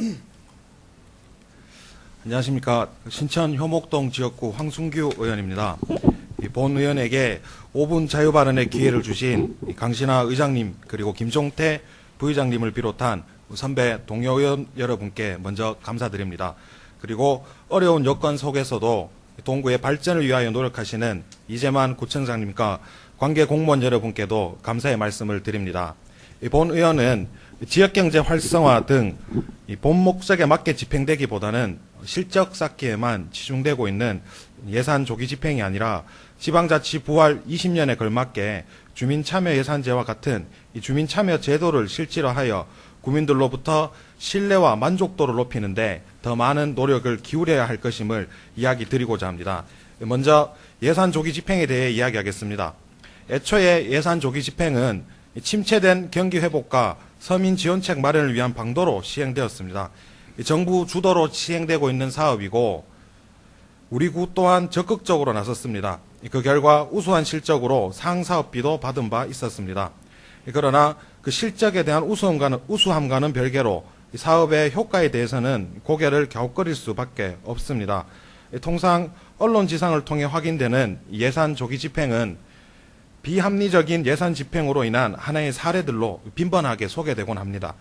안녕하십니까. 신천 효목동 지역구 황순규 의원입니다. 이본 의원에게 5분 자유 발언의 기회를 주신 이 강신하 의장님 그리고 김종태 부의장님을 비롯한 선배 동료 의원 여러분께 먼저 감사드립니다. 그리고 어려운 여건 속에서도 동구의 발전을 위하여 노력하시는 이재만 구청장님과 관계 공무원 여러분께도 감사의 말씀을 드립니다. 이본 의원은 지역경제 활성화 등이본 목적에 맞게 집행되기보다는 실적 쌓기에만 치중되고 있는 예산 조기 집행이 아니라 지방자치 부활 20년에 걸맞게 주민참여 예산제와 같은 이 주민참여 제도를 실질화하여 국민들로부터 신뢰와 만족도를 높이는데 더 많은 노력을 기울여야 할 것임을 이야기 드리고자 합니다. 먼저 예산 조기 집행에 대해 이야기하겠습니다. 애초에 예산 조기 집행은 침체된 경기 회복과 서민 지원책 마련을 위한 방도로 시행되었습니다. 정부 주도로 시행되고 있는 사업이고 우리 구 또한 적극적으로 나섰습니다. 그 결과 우수한 실적으로 상사업비도 받은 바 있었습니다. 그러나 그 실적에 대한 우수함과는, 우수함과는 별개로 이 사업의 효과에 대해서는 고개를 갸웃거릴 수밖에 없습니다. 통상 언론 지상을 통해 확인되는 예산 조기 집행은 비합리적인 예산 집행으로 인한 하나의 사례들로 빈번하게 소개되곤 합니다.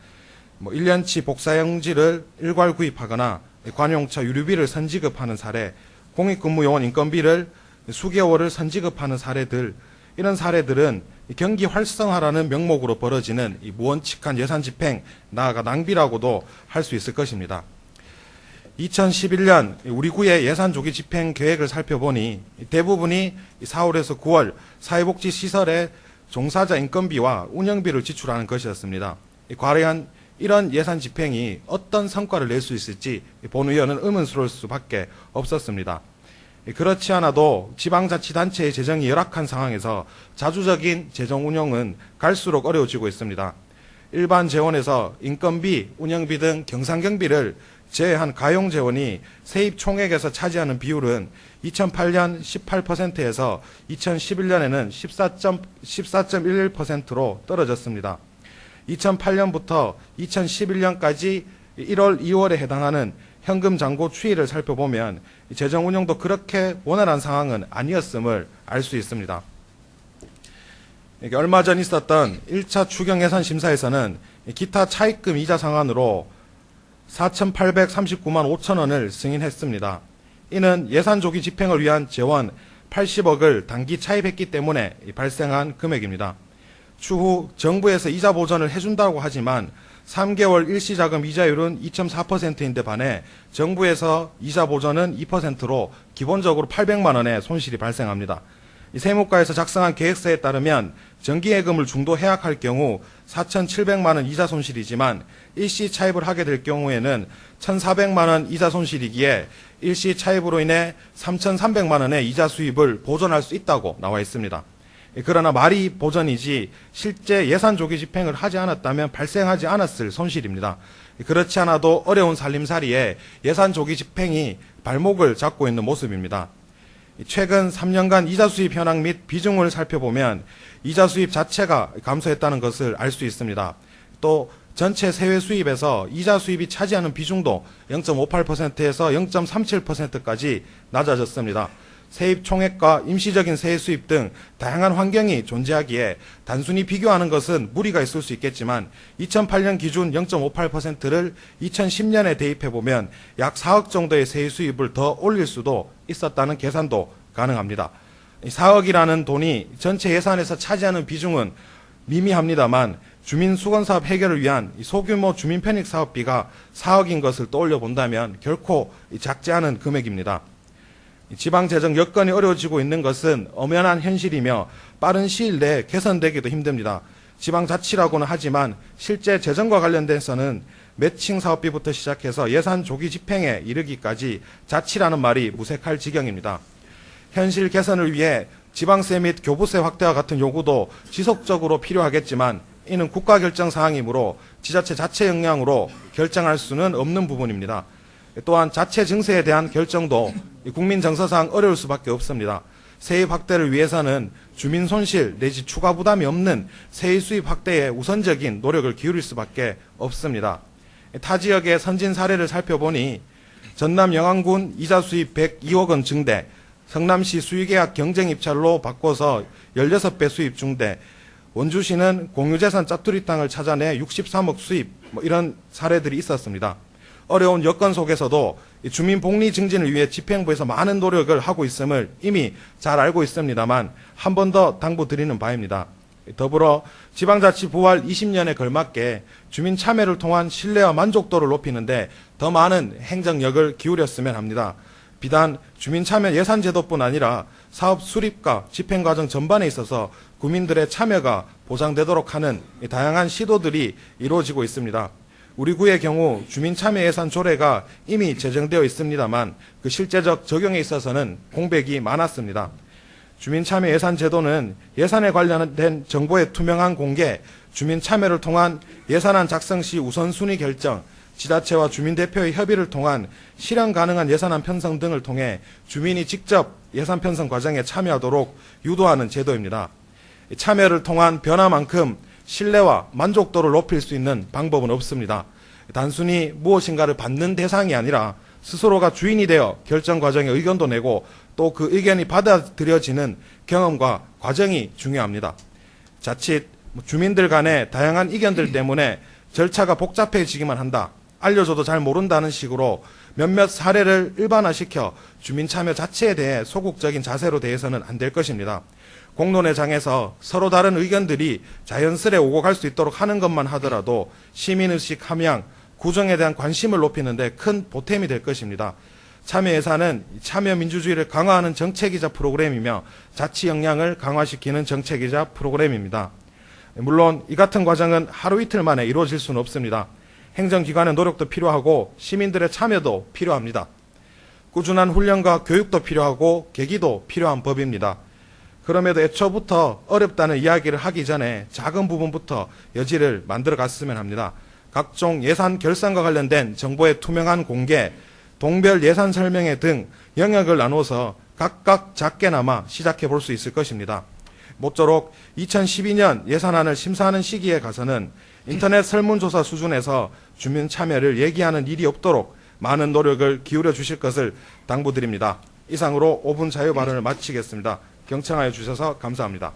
뭐 1년치 복사용지를 일괄 구입하거나 관용차 유류비를 선지급하는 사례, 공익근무요원 인건비를 수개월을 선지급하는 사례들, 이런 사례들은 경기 활성화라는 명목으로 벌어지는 이 무원칙한 예산 집행, 나아가 낭비라고도 할 수 있을 것입니다. 2011년 우리 구의 예산 조기 집행 계획을 살펴보니 대부분이 4월에서 9월 사회복지 시설의 종사자 인건비와 운영비를 지출하는 것이었습니다. 과연 이런 예산 집행이 어떤 성과를 낼 수 있을지 본 의원은 의문스러울 수밖에 없었습니다. 그렇지 않아도 지방자치단체의 재정이 열악한 상황에서 자주적인 재정 운영은 갈수록 어려워지고 있습니다. 일반 재원에서 인건비, 운영비 등 경상경비를 제외한 가용 재원이 세입 총액에서 차지하는 비율은 2008년 18%에서 2011년에는 14.11%로 떨어졌습니다. 2008년부터 2011년까지 1월, 2월에 해당하는 현금 잔고 추이를 살펴보면 재정 운영도 그렇게 원활한 상황은 아니었음을 알 수 있습니다. 얼마 전 있었던 1차 추경 예산 심사에서는 기타 차입금 이자 상환으로 4,839만 5천 원을 승인했습니다. 이는 예산 조기 집행을 위한 재원 80억을 단기 차입했기 때문에 발생한 금액입니다. 추후 정부에서 이자 보전을 해준다고 하지만 3개월 일시자금 이자율은 2.4%인데 반해 정부에서 이자 보전은 2%로 기본적으로 800만 원의 손실이 발생합니다. 이 세무과에서 작성한 계획서에 따르면 정기예금을 중도 해약할 경우 4,700만 원 이자 손실이지만 일시 차입을 하게 될 경우에는 1,400만 원 이자 손실이기에 일시 차입으로 인해 3,300만 원의 이자 수입을 보전할 수 있다고 나와 있습니다. 그러나 말이 보전이지 실제 예산 조기 집행을 하지 않았다면 발생하지 않았을 손실입니다. 그렇지 않아도 어려운 살림살이에 예산 조기 집행이 발목을 잡고 있는 모습입니다. 최근 3년간 이자 수입 현황 및 비중을 살펴보면 이자 수입 자체가 감소했다는 것을 알 수 있습니다. 또 전체 세외 수입에서 이자 수입이 차지하는 비중도 0.58%에서 0.37%까지 낮아졌습니다. 세입 총액과 임시적인 세액 수입 등 다양한 환경이 존재하기에 단순히 비교하는 것은 무리가 있을 수 있겠지만 2008년 기준 0.58%를 2010년에 대입해 보면 약 4억 정도의 세입 수입을 더 올릴 수도 있었다는 계산도 가능합니다. 4억이라는 돈이 전체 예산에서 차지하는 비중은 미미합니다만 주민 수건 사업 해결을 위한 소규모 주민 편익 사업비가 4억인 것을 떠올려 본다면 결코 작지 않은 금액입니다. 지방 재정 여건이 어려워지고 있는 것은 엄연한 현실이며 빠른 시일 내에 개선되기도 힘듭니다. 지방자치라고는 하지만 실제 재정과 관련돼서는 매칭 사업비부터 시작해서 예산 조기 집행에 이르기까지 자치라는 말이 무색할 지경입니다. 현실 개선을 위해 지방세 및 교부세 확대와 같은 요구도 지속적으로 필요하겠지만 이는 국가 결정 사항이므로 지자체 자체 역량으로 결정할 수는 없는 부분입니다. 또한 자체 증세에 대한 결정도 국민 정서상 어려울 수밖에 없습니다. 세입 확대를 위해서는 주민 손실 내지 추가 부담이 없는 세입 수입 확대에 우선적인 노력을 기울일 수밖에 없습니다. 타 지역의 선진 사례를 살펴보니 전남 영안군 이자 수입 102억 원 증대, 성남시 수의계약 경쟁 입찰로 바꿔서 16배 수입 중대, 원주시는 공유재산 짜투리 땅을 찾아내 63억 수입, 뭐 이런 사례들이 있었습니다. 어려운 여건 속에서도 이 주민 복리 증진을 위해 집행부에서 많은 노력을 하고 있음을 이미 잘 알고 있습니다만 한 번 더 당부드리는 바입니다. 더불어 지방자치 부활 20년에 걸맞게 주민 참여를 통한 신뢰와 만족도를 높이는데 더 많은 행정력을 기울였으면 합니다. 비단 주민 참여 예산 제도뿐 아니라 사업 수립과 집행 과정 전반에 있어서 구민들의 참여가 보장되도록 하는 이 다양한 시도들이 이루어지고 있습니다. 우리 구의 경우 주민 참여 예산 조례가 이미 제정되어 있습니다만 그 실제적 적용에 있어서는 공백이 많았습니다. 주민 참여 예산 제도는 예산에 관련된 정보의 투명한 공개, 주민 참여를 통한 예산안 작성 시 우선순위 결정, 지자체와 주민 대표의 협의를 통한 실현 가능한 예산안 편성 등을 통해 주민이 직접 예산 편성 과정에 참여하도록 유도하는 제도입니다. 참여를 통한 변화만큼 신뢰와 만족도를 높일 수 있는 방법은 없습니다. 단순히 무엇인가를 받는 대상이 아니라 스스로가 주인이 되어 결정 과정에 의견도 내고 또 그 의견이 받아들여지는 경험과 과정이 중요합니다. 자칫 뭐 주민들 간의 다양한 의견들 때문에 절차가 복잡해지기만 한다. 알려줘도 잘 모른다는 식으로 몇몇 사례를 일반화시켜 주민 참여 자체에 대해 소극적인 자세로 대해서는 안 될 것입니다. 공론회장에서 서로 다른 의견들이 자연스레 오고 갈 수 있도록 하는 것만 하더라도 시민의식 함양, 구정에 대한 관심을 높이는데 큰 보탬이 될 것입니다. 참여 예산은 참여 민주주의를 강화하는 정책이자 프로그램이며 자치 역량을 강화시키는 정책이자 프로그램입니다. 물론 이 같은 과정은 하루 이틀 만에 이루어질 수는 없습니다. 행정기관의 노력도 필요하고 시민들의 참여도 필요합니다. 꾸준한 훈련과 교육도 필요하고 계기도 필요한 법입니다. 그럼에도 애초부터 어렵다는 이야기를 하기 전에 작은 부분부터 여지를 만들어 갔으면 합니다. 각종 예산 결산과 관련된 정보의 투명한 공개, 동별 예산 설명회 등 영역을 나눠서 각각 작게나마 시작해 볼 수 있을 것입니다. 모쪼록 2012년 예산안을 심사하는 시기에 가서는 인터넷 설문조사 수준에서 주민 참여를 얘기하는 일이 없도록 많은 노력을 기울여 주실 것을 당부드립니다. 이상으로 5분 자유 발언을 마치겠습니다. 경청하여 주셔서 감사합니다.